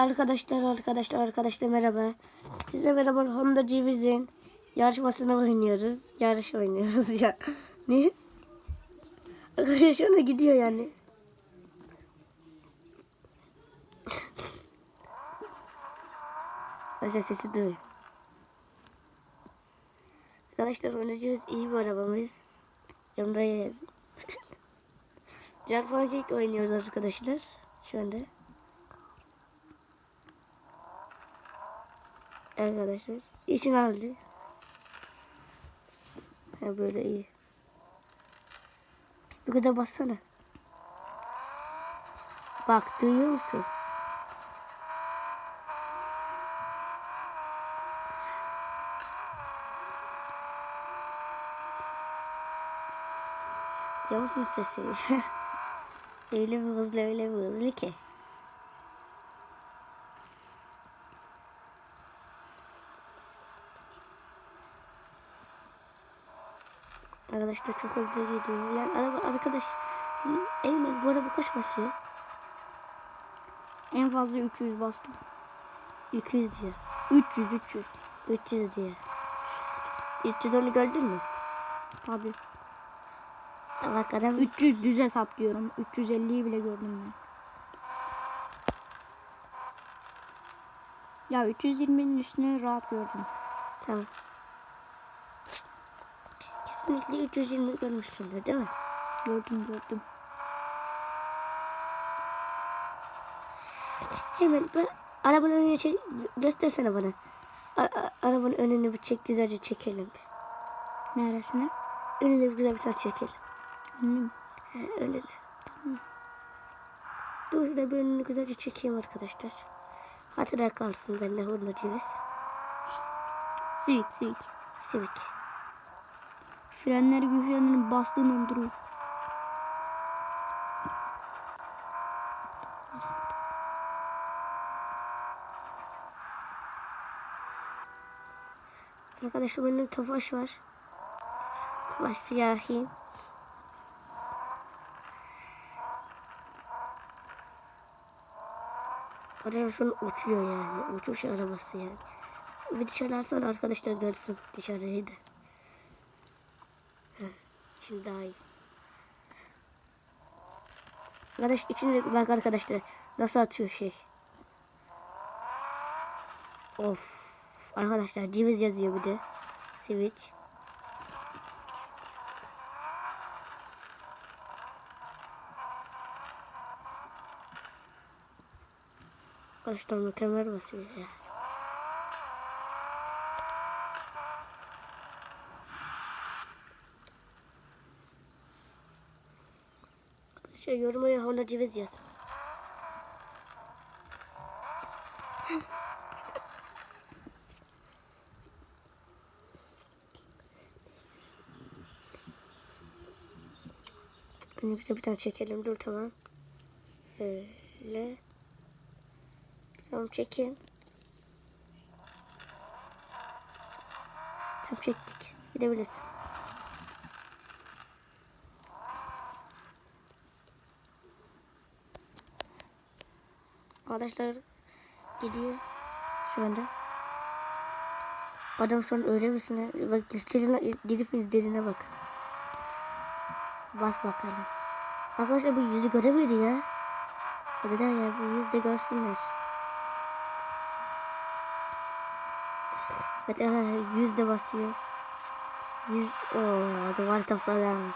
Arkadaşlar arkadaşlar arkadaşlar merhaba. Size merhaba Honda Ceviz'in yarışmasını oynuyoruz. Yarış oynuyoruz ya. Ne? Arkadaşlar şu anda gidiyor yani. Arkadaşlar sesi duyuyor. Arkadaşlar Honda Ceviz iyi bir arabamız. Yanımda yazayım. Jack Pancake oynuyoruz arkadaşlar. Şu anda. Arkadaşlar. İçin aldı. Ha böyle iyi. Bir kadar bassana. Bak duyuyor musun? Duyuyor musun sesi? öyle bir hızlı öyle bir hızlı ki. Arkadaşlar çok hızlı gidiyor. Yani araba arkadaş Eymen bu araba kaç basıyor? En fazla 300 bastım. 200 diyor. 300 300. 300 diyor. 300 onu gördün mü? Tabii. Bak adam 300 düz hesap diyorum. 350'yi bile gördüm ben. Ya 320'nin üstüne rahat gördüm. tamam. Kesinlikle 320 görmüşsündür değil mi? Gördüm gördüm. Hemen ben arabanın önüne çek, göstersene bana. A- arabanın önünü bir çek güzelce çekelim. Neresine? Önüne bir güzel bir tane çekelim. Önüm. He, önüne. Dur şurada bir önünü güzelce çekeyim arkadaşlar. Hatıra kalsın bende Honda Civiz. Civic Civic. Civic. Frenleri güçlendirip bastığın an. Arkadaşlar benim Tofaş var. Tofaş siyahi. Araba şu uçuyor yani. Uçuş arabası yani. Bir dışarı alsana arkadaşlar görsün dışarıyı da. Şimdi daha iyi. Arkadaş içinde bak arkadaşlar nasıl atıyor şey. Of. Arkadaşlar ceviz yazıyor bir de. Switch. Arkadaşlar mükemmel basıyor ya. Arkadaşlar yoruma ya Honda ceviz yaz. Bize bir tane çekelim. Dur tamam. Böyle. Tamam çekin. Tamam çektik. Gidebilirsin. Arkadaşlar gidiyor şu anda. Adam şu an öyle misine? Bak izlerine, gidip izlerine bak. Bas bakalım. Arkadaşlar bu yüzü göremedi ya. Daha ya bu yüzü de görsünler. Evet yüz de basıyor. Yüz ooo duvar topladım.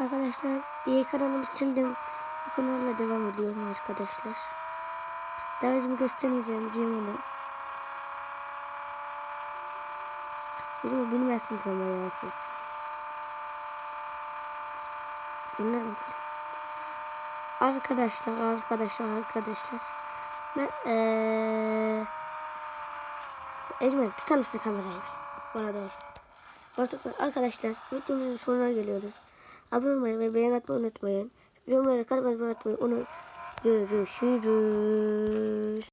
Arkadaşlar iyi kanalımı sildim. Bu kanalla devam ediyorum arkadaşlar. Daha yüzümü göstermeyeceğim diyeyim onu. Yüzümü bilmezsiniz ama ya siz. Bunlar bakın. Arkadaşlar, arkadaşlar, arkadaşlar. Ben eee... Ecmen tutar mısın kamerayı? Bana doğru. Artık arkadaşlar videomuzun sonuna geliyoruz. Abone olmayı ve beğen atmayı unutmayın. Yorumlara kalp atmayı unutmayın. Onu görüşürüz.